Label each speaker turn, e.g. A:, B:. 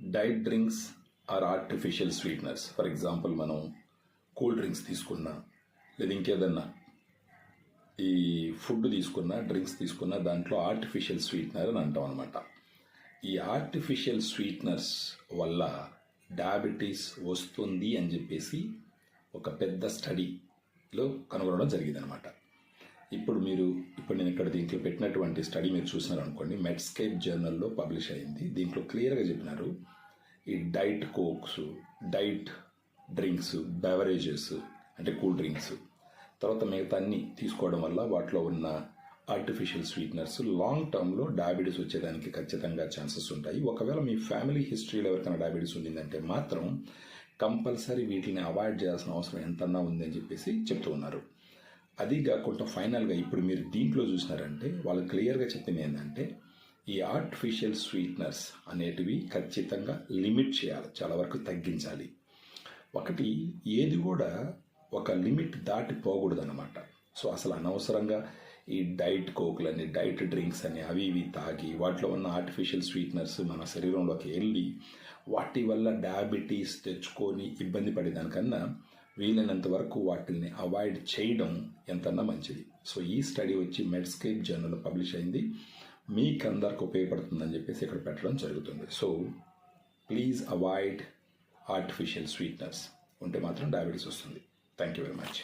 A: Diet drinks are artificial sweeteners. For example మనం cool drinks తీసుకున్నా లేదా ఇంకేదన్నా ఈ ఫుడ్ తీసుకున్నా డ్రింక్స్ తీసుకున్నా దాంట్లో ఆర్టిఫిషియల్ స్వీట్నర్ అని అంటాం అనమాట ఈ ఆర్టిఫిషియల్ స్వీట్నర్స్ వల్ల డయాబెటీస్ వస్తుంది అని చెప్పేసి ఒక పెద్ద స్టడీలో కనుగొనడం జరిగిందనమాట ఇప్పుడు మీరు ఇప్పుడు నేను ఇక్కడ దీంట్లో పెట్టినటువంటి స్టడీ మీరు చూసినారు అనుకోండి మెడ్స్కేప్ జర్నల్లో పబ్లిష్ అయింది. దీంట్లో క్లియర్గా చెప్పినారు ఈ diet cokes diet drinks beverages అంటే కూల్ డ్రింక్స్ తర్వాత మిగతా అన్ని తీసుకోవడం వల్ల వాటిలో ఉన్న ఆర్టిఫిషియల్ స్వీట్నర్స్ లాంగ్ టర్మ్లో డయాబెటీస్ వచ్చేదానికి ఖచ్చితంగా ఛాన్సెస్ ఉంటాయి. ఒకవేళ మీ ఫ్యామిలీ హిస్టరీలో ఎవరికైనా డయాబెటీస్ ఉండిందంటే మాత్రం కంపల్సరీ వీటిని అవాయిడ్ చేయాల్సిన అవసరం ఎంతన్నా ఉందని చెప్పేసి చెప్తూ ఉన్నారు. అది కాకుండా ఫైనల్గా ఇప్పుడు మీరు దీంట్లో చూసినారంటే వాళ్ళు క్లియర్గా చెప్పింది ఏంటంటే ఈ ఆర్టిఫిషియల్ స్వీట్నర్స్ అనేటివి ఖచ్చితంగా లిమిట్ చేయాలి చాలా వరకు తగ్గించాలి. ఒకటి ఏది కూడా ఒక లిమిట్ దాటి పోకూడదు అనమాట సో అసలు అనవసరంగా ఈ డైట్ కోకులని డైట్ డ్రింక్స్ అని అవి ఇవి తాగి వాటిలో ఉన్న ఆర్టిఫిషియల్ స్వీట్నర్స్ మన శరీరంలోకి వెళ్ళి వాటి వల్ల డయాబెటీస్ తెచ్చుకొని ఇబ్బంది పడేదానికన్నా వీలైనంత వరకు వాటిని అవాయిడ్ చేయడం ఎంతన్నా మంచిది. సో ఈ స్టడీ వచ్చి మెడ్స్కేప్ జర్నల్ పబ్లిష్ అయింది. మీకందరికి ఉపయోగపడుతుందని చెప్పేసి ఇక్కడ పెట్టడం జరుగుతుంది. So please avoid artificial sweetness ఉంటే మాత్రం డయాబెటీస్ వస్తుంది. Thank you very much.